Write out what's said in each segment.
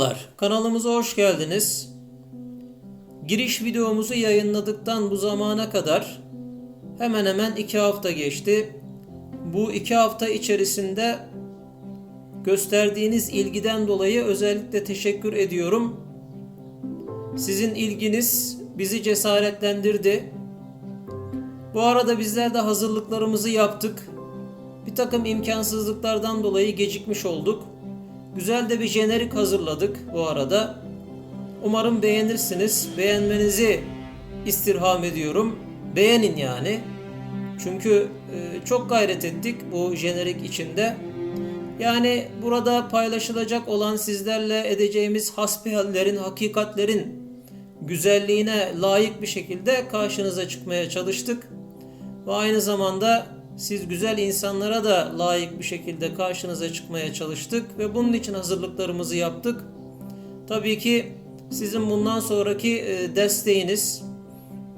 Merhabalar, kanalımıza hoş geldiniz. Giriş videomuzu yayınladıktan bu zamana kadar hemen hemen iki hafta geçti. Bu iki hafta içerisinde gösterdiğiniz ilgiden dolayı özellikle teşekkür ediyorum. Sizin ilginiz bizi cesaretlendirdi. Bu arada bizler de hazırlıklarımızı yaptık. Bir takım imkansızlıklardan dolayı gecikmiş olduk. Güzel de bir jenerik hazırladık bu arada. Umarım beğenirsiniz. Beğenmenizi istirham ediyorum. Beğenin yani. Çünkü e, çok gayret ettik bu jenerik içinde. Yani burada paylaşılacak olan sizlerle edeceğimiz hasbihallerin, hakikatlerin güzelliğine layık bir şekilde karşınıza çıkmaya çalıştık. Ve aynı zamanda siz güzel insanlara da layık bir şekilde karşınıza çıkmaya çalıştık ve bunun için hazırlıklarımızı yaptık. Tabii ki sizin bundan sonraki e, desteğiniz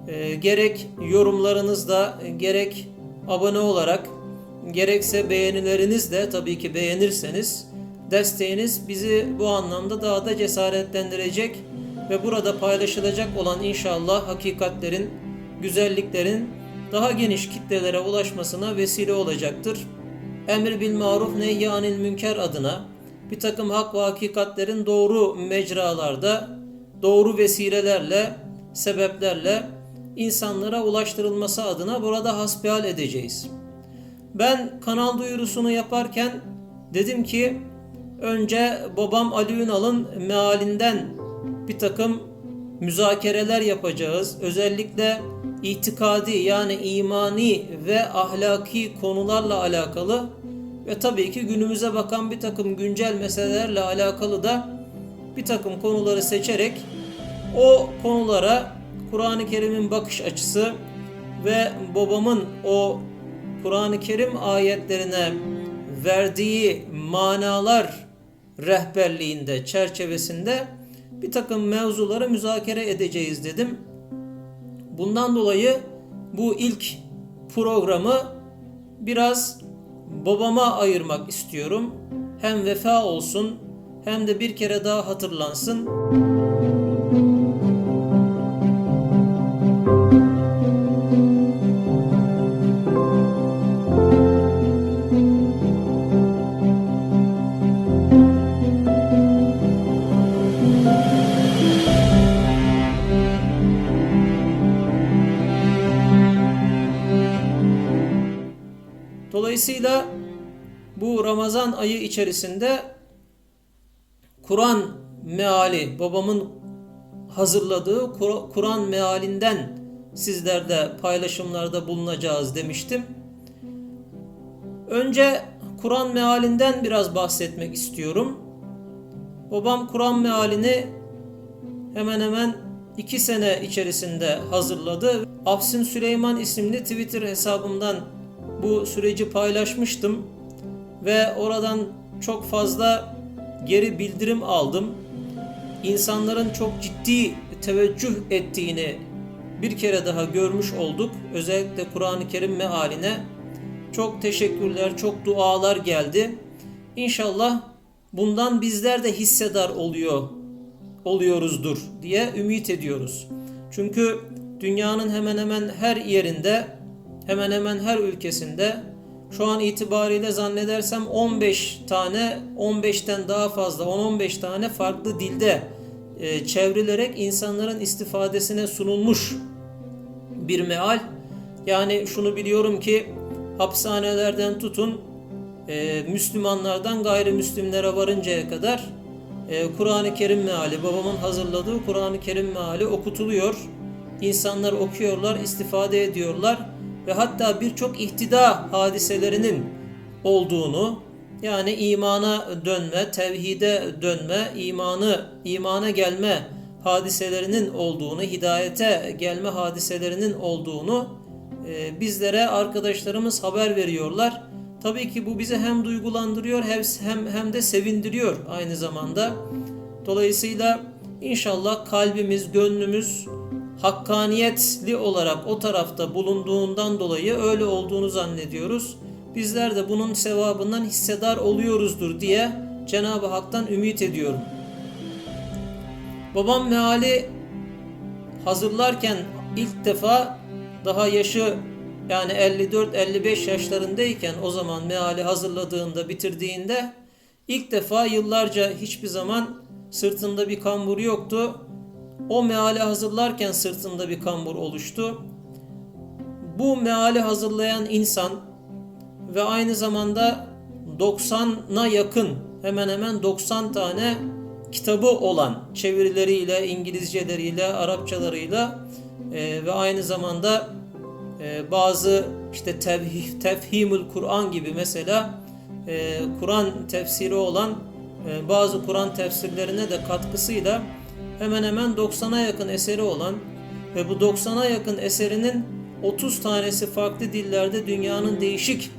e, gerek yorumlarınızda gerek abone olarak gerekse beğenilerinizle tabii ki beğenirseniz desteğiniz bizi bu anlamda daha da cesaretlendirecek ve burada paylaşılacak olan inşallah hakikatlerin, güzelliklerin daha geniş kitlelere ulaşmasına vesile olacaktır. Emir bil maruf nehyanil münker adına bir takım hak ve hakikatlerin doğru mecralarda, doğru vesilelerle, sebeplerle insanlara ulaştırılması adına burada hasbihal edeceğiz. Ben kanal duyurusunu yaparken dedim ki önce babam Ali Ünal'ın mealinden bir takım müzakereler yapacağız. Özellikle itikadi yani imani ve ahlaki konularla alakalı ve tabii ki günümüze bakan bir takım güncel meselelerle alakalı da bir takım konuları seçerek o konulara Kur'an-ı Kerim'in bakış açısı ve babamın o Kur'an-ı Kerim ayetlerine verdiği manalar rehberliğinde, çerçevesinde bir takım mevzuları müzakere edeceğiz dedim. Bundan dolayı bu ilk programı biraz babama ayırmak istiyorum. Hem vefa olsun hem de bir kere daha hatırlansın. Dolayısıyla bu Ramazan ayı içerisinde Kur'an meali, babamın hazırladığı Kur- Kur'an mealinden sizlerde paylaşımlarda bulunacağız demiştim. Önce Kur'an mealinden biraz bahsetmek istiyorum. Babam Kur'an mealini hemen hemen iki sene içerisinde hazırladı. Afsin Süleyman isimli Twitter hesabımdan bu süreci paylaşmıştım ve oradan çok fazla geri bildirim aldım. İnsanların çok ciddi teveccüh ettiğini bir kere daha görmüş olduk. Özellikle Kur'an-ı Kerim mealine çok teşekkürler, çok dualar geldi. İnşallah bundan bizler de hissedar oluyor oluyoruzdur diye ümit ediyoruz. Çünkü dünyanın hemen hemen her yerinde hemen hemen her ülkesinde şu an itibariyle zannedersem 15 tane 15'ten daha fazla 10-15 tane farklı dilde e, çevrilerek insanların istifadesine sunulmuş bir meal. Yani şunu biliyorum ki hapishanelerden tutun e, Müslümanlardan gayrimüslimlere varıncaya kadar e, Kur'an-ı Kerim meali, babamın hazırladığı Kur'an-ı Kerim meali okutuluyor. İnsanlar okuyorlar, istifade ediyorlar ve hatta birçok ihtida hadiselerinin olduğunu yani imana dönme, tevhide dönme, imanı imana gelme hadiselerinin olduğunu, hidayete gelme hadiselerinin olduğunu e, bizlere arkadaşlarımız haber veriyorlar. Tabii ki bu bizi hem duygulandırıyor hem hem de sevindiriyor aynı zamanda. Dolayısıyla inşallah kalbimiz, gönlümüz hakkaniyetli olarak o tarafta bulunduğundan dolayı öyle olduğunu zannediyoruz. Bizler de bunun sevabından hissedar oluyoruzdur diye Cenab-ı Hak'tan ümit ediyorum. Babam meali hazırlarken ilk defa daha yaşı yani 54-55 yaşlarındayken o zaman meali hazırladığında bitirdiğinde ilk defa yıllarca hiçbir zaman sırtında bir kambur yoktu. O meali hazırlarken sırtında bir kambur oluştu. Bu meali hazırlayan insan ve aynı zamanda 90'a yakın hemen hemen 90 tane kitabı olan çevirileriyle, İngilizceleriyle, Arapçalarıyla e, ve aynı zamanda e, bazı işte tevhih, tefhimül Kur'an gibi mesela e, Kur'an tefsiri olan e, bazı Kur'an tefsirlerine de katkısıyla hemen hemen 90'a yakın eseri olan ve bu 90'a yakın eserinin 30 tanesi farklı dillerde dünyanın değişik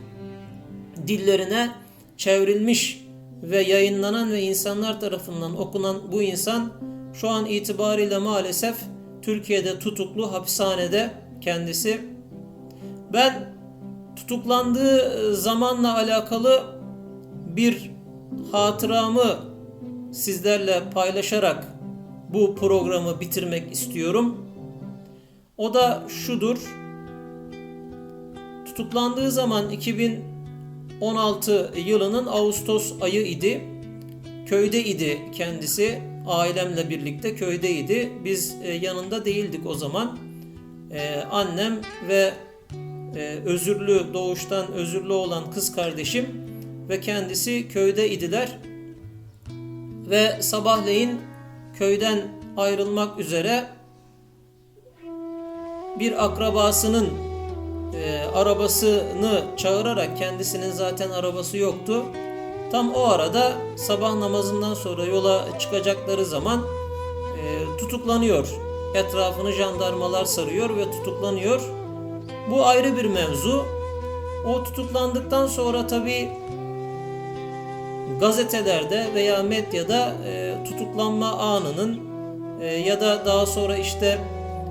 dillerine çevrilmiş ve yayınlanan ve insanlar tarafından okunan bu insan şu an itibariyle maalesef Türkiye'de tutuklu hapishanede kendisi. Ben tutuklandığı zamanla alakalı bir hatıramı sizlerle paylaşarak bu programı bitirmek istiyorum. O da şudur. Tutuklandığı zaman 2016 yılının Ağustos ayı idi. Köyde idi kendisi. Ailemle birlikte köydeydi. Biz e, yanında değildik o zaman. Ee, annem ve e, özürlü doğuştan özürlü olan kız kardeşim ve kendisi köyde idiler. Ve sabahleyin köyden ayrılmak üzere bir akrabasının e, arabasını çağırarak kendisinin zaten arabası yoktu. Tam o arada sabah namazından sonra yola çıkacakları zaman e, tutuklanıyor. Etrafını jandarmalar sarıyor ve tutuklanıyor. Bu ayrı bir mevzu. O tutuklandıktan sonra tabii gazetelerde veya medyada e, tutuklanma anının e, ya da daha sonra işte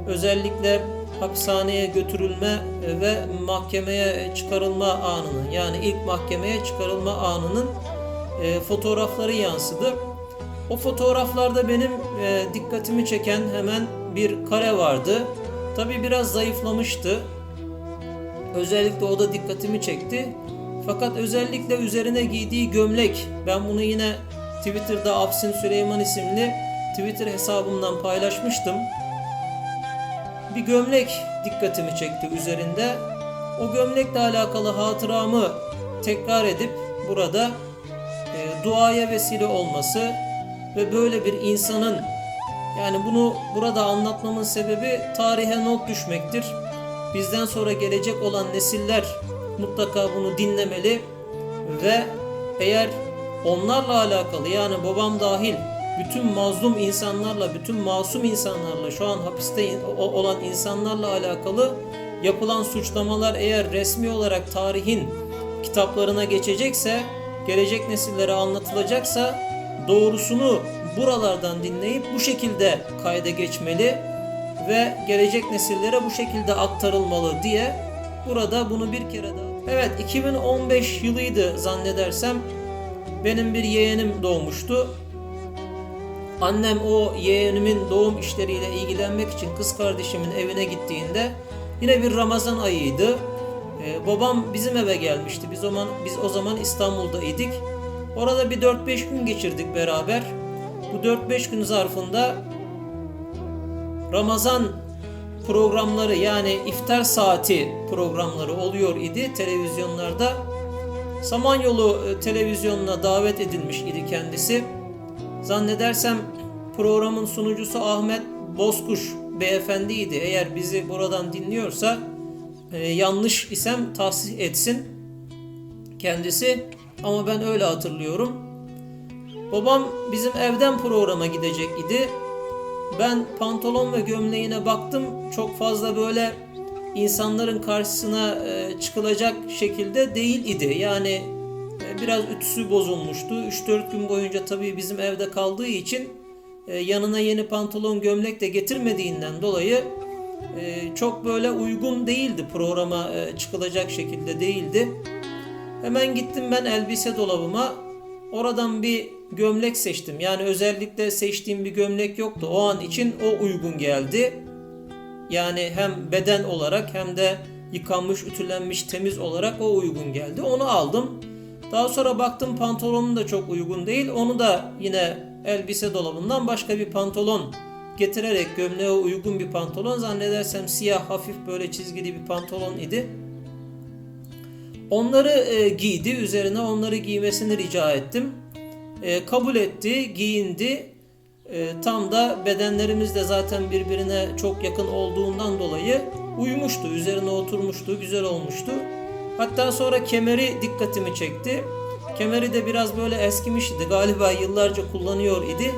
özellikle hapishaneye götürülme e, ve mahkemeye çıkarılma anının yani ilk mahkemeye çıkarılma anının e, fotoğrafları yansıdı. O fotoğraflarda benim e, dikkatimi çeken hemen bir kare vardı. Tabi biraz zayıflamıştı. Özellikle o da dikkatimi çekti. Fakat özellikle üzerine giydiği gömlek, ben bunu yine Twitter'da Afsin Süleyman isimli Twitter hesabımdan paylaşmıştım. Bir gömlek dikkatimi çekti üzerinde. O gömlekle alakalı hatıramı tekrar edip burada e, duaya vesile olması ve böyle bir insanın yani bunu burada anlatmamın sebebi tarihe not düşmektir. Bizden sonra gelecek olan nesiller mutlaka bunu dinlemeli ve eğer onlarla alakalı yani babam dahil bütün mazlum insanlarla, bütün masum insanlarla şu an hapiste olan insanlarla alakalı yapılan suçlamalar eğer resmi olarak tarihin kitaplarına geçecekse, gelecek nesillere anlatılacaksa doğrusunu buralardan dinleyip bu şekilde kayda geçmeli ve gelecek nesillere bu şekilde aktarılmalı diye burada bunu bir kere daha Evet 2015 yılıydı zannedersem benim bir yeğenim doğmuştu. Annem o yeğenimin doğum işleriyle ilgilenmek için kız kardeşimin evine gittiğinde yine bir Ramazan ayıydı. Ee, babam bizim eve gelmişti. Biz o zaman biz o zaman İstanbul'da idik. Orada bir 4-5 gün geçirdik beraber. Bu 4-5 gün zarfında Ramazan programları yani iftar saati programları oluyor idi televizyonlarda. Samanyolu e, televizyonuna davet edilmiş idi kendisi. Zannedersem programın sunucusu Ahmet Bozkuş beyefendiydi. Eğer bizi buradan dinliyorsa e, yanlış isem tahsis etsin kendisi. Ama ben öyle hatırlıyorum. Babam bizim evden programa gidecek idi. Ben pantolon ve gömleğine baktım. Çok fazla böyle insanların karşısına e, çıkılacak şekilde değil idi. Yani e, biraz ütüsü bozulmuştu. 3-4 gün boyunca tabii bizim evde kaldığı için e, yanına yeni pantolon gömlek de getirmediğinden dolayı çok böyle uygun değildi programa çıkılacak şekilde değildi. Hemen gittim ben elbise dolabıma. Oradan bir gömlek seçtim. Yani özellikle seçtiğim bir gömlek yoktu. O an için o uygun geldi. Yani hem beden olarak hem de yıkanmış, ütülenmiş, temiz olarak o uygun geldi. Onu aldım. Daha sonra baktım pantolonum da çok uygun değil. Onu da yine elbise dolabından başka bir pantolon getirerek gömleğe uygun bir pantolon zannedersem siyah hafif böyle çizgili bir pantolon idi. Onları e, giydi, üzerine onları giymesini rica ettim. E, kabul etti, giyindi. E, tam da bedenlerimiz de zaten birbirine çok yakın olduğundan dolayı uyumuştu, üzerine oturmuştu, güzel olmuştu. Hatta sonra kemeri dikkatimi çekti. Kemeri de biraz böyle eskimişti. Galiba yıllarca kullanıyor idi.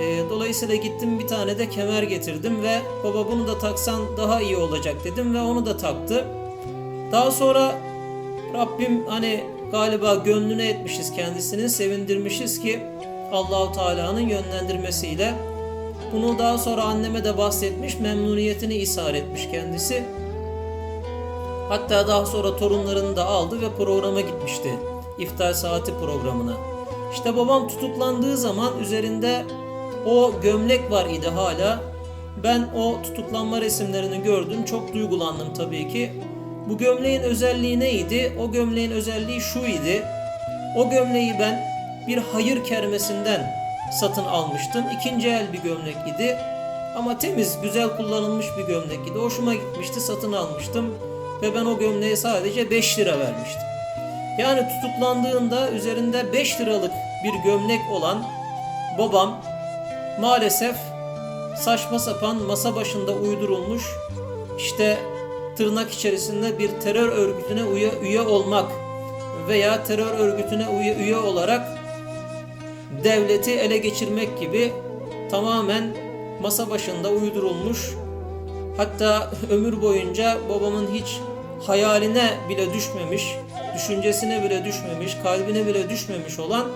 E, dolayısıyla gittim bir tane de kemer getirdim ve baba bunu da taksan daha iyi olacak dedim ve onu da taktı. Daha sonra Rabbim hani galiba gönlüne etmişiz kendisini, sevindirmişiz ki Allahu Teala'nın yönlendirmesiyle bunu daha sonra anneme de bahsetmiş, memnuniyetini ishar etmiş kendisi. Hatta daha sonra torunlarını da aldı ve programa gitmişti. İftar saati programına. İşte babam tutuklandığı zaman üzerinde o gömlek var idi hala. Ben o tutuklanma resimlerini gördüm. Çok duygulandım tabii ki. Bu gömleğin özelliği neydi? O gömleğin özelliği şu idi. O gömleği ben bir hayır kermesinden satın almıştım. İkinci el bir gömlek idi. Ama temiz, güzel kullanılmış bir gömlek idi. Hoşuma gitmişti, satın almıştım. Ve ben o gömleğe sadece 5 lira vermiştim. Yani tutuklandığında üzerinde 5 liralık bir gömlek olan babam maalesef saçma sapan masa başında uydurulmuş işte tırnak içerisinde bir terör örgütüne üye, üye olmak veya terör örgütüne üye, üye olarak devleti ele geçirmek gibi tamamen masa başında uydurulmuş hatta ömür boyunca babamın hiç hayaline bile düşmemiş, düşüncesine bile düşmemiş, kalbine bile düşmemiş olan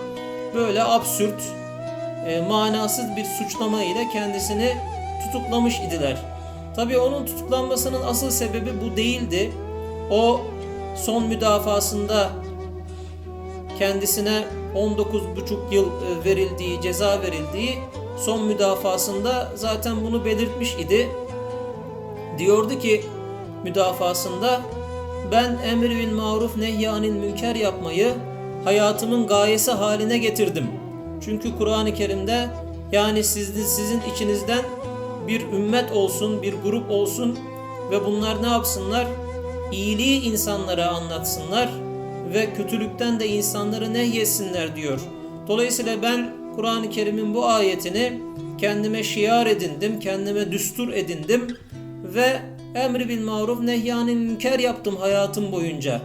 böyle absürt, e, manasız bir suçlama ile kendisini tutuklamış idiler. Tabii onun tutuklanmasının asıl sebebi bu değildi. O son müdafasında kendisine 19,5 yıl e, verildiği, ceza verildiği son müdafasında zaten bunu belirtmiş idi. Diyordu ki müdafasında ben emri bil maruf nehyanil münker yapmayı hayatımın gayesi haline getirdim. Çünkü Kur'an-ı Kerim'de yani sizin, sizin içinizden bir ümmet olsun, bir grup olsun ve bunlar ne yapsınlar? İyiliği insanlara anlatsınlar ve kötülükten de insanları nehyetsinler diyor. Dolayısıyla ben Kur'an-ı Kerim'in bu ayetini kendime şiar edindim, kendime düstur edindim ve emri bil maruf nehyanil münker yaptım hayatım boyunca.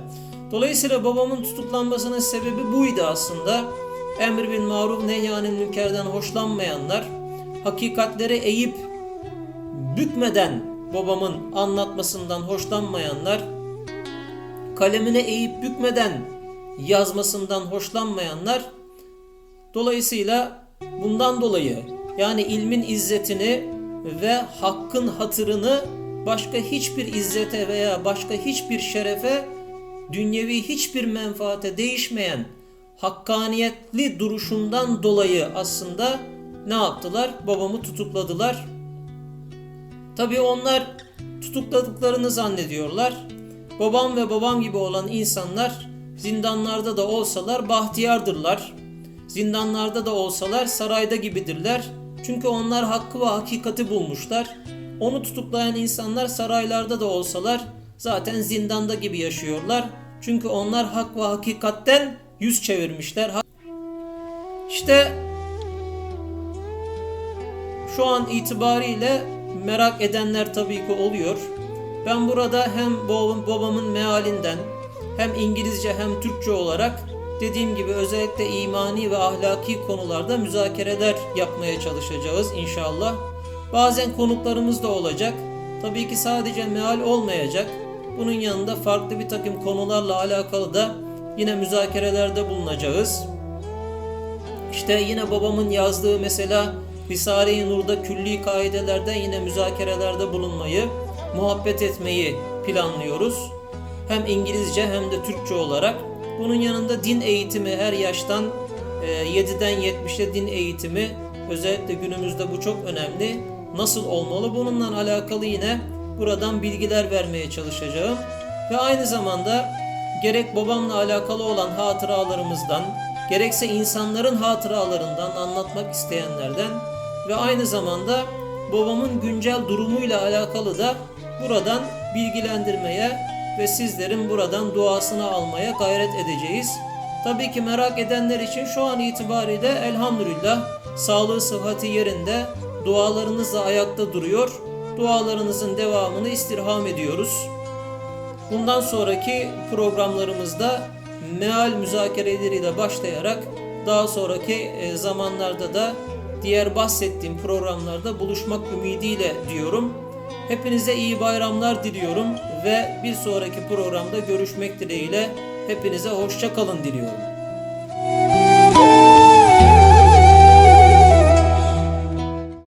Dolayısıyla babamın tutuklanmasının sebebi buydu aslında. Emri bil maruf nehyanil münkerden hoşlanmayanlar, hakikatleri eğip bükmeden babamın anlatmasından hoşlanmayanlar, kalemine eğip bükmeden yazmasından hoşlanmayanlar, dolayısıyla bundan dolayı yani ilmin izzetini ve hakkın hatırını başka hiçbir izzete veya başka hiçbir şerefe, dünyevi hiçbir menfaate değişmeyen hakkaniyetli duruşundan dolayı aslında ne yaptılar? Babamı tutukladılar. Tabii onlar tutukladıklarını zannediyorlar. Babam ve babam gibi olan insanlar zindanlarda da olsalar bahtiyardırlar. Zindanlarda da olsalar sarayda gibidirler. Çünkü onlar hakkı ve hakikati bulmuşlar. Onu tutuklayan insanlar saraylarda da olsalar zaten zindanda gibi yaşıyorlar. Çünkü onlar hak ve hakikatten yüz çevirmişler. İşte şu an itibariyle merak edenler tabii ki oluyor. Ben burada hem babamın mealinden hem İngilizce hem Türkçe olarak dediğim gibi özellikle imani ve ahlaki konularda müzakereler yapmaya çalışacağız inşallah. Bazen konuklarımız da olacak. Tabii ki sadece meal olmayacak. Bunun yanında farklı bir takım konularla alakalı da yine müzakerelerde bulunacağız. İşte yine babamın yazdığı mesela Risale-i Nur'da külli kaidelerden yine müzakerelerde bulunmayı, muhabbet etmeyi planlıyoruz. Hem İngilizce hem de Türkçe olarak. Bunun yanında din eğitimi her yaştan e, 7'den 70'e din eğitimi özellikle günümüzde bu çok önemli. Nasıl olmalı? Bununla alakalı yine buradan bilgiler vermeye çalışacağım. Ve aynı zamanda gerek babamla alakalı olan hatıralarımızdan, gerekse insanların hatıralarından anlatmak isteyenlerden ve aynı zamanda babamın güncel durumuyla alakalı da buradan bilgilendirmeye ve sizlerin buradan duasını almaya gayret edeceğiz. Tabii ki merak edenler için şu an itibariyle elhamdülillah sağlığı sıhhati yerinde dualarınız da ayakta duruyor. Dualarınızın devamını istirham ediyoruz. Bundan sonraki programlarımızda meal müzakereleriyle başlayarak daha sonraki e, zamanlarda da diğer bahsettiğim programlarda buluşmak ümidiyle diyorum. Hepinize iyi bayramlar diliyorum ve bir sonraki programda görüşmek dileğiyle hepinize hoşça kalın diliyorum.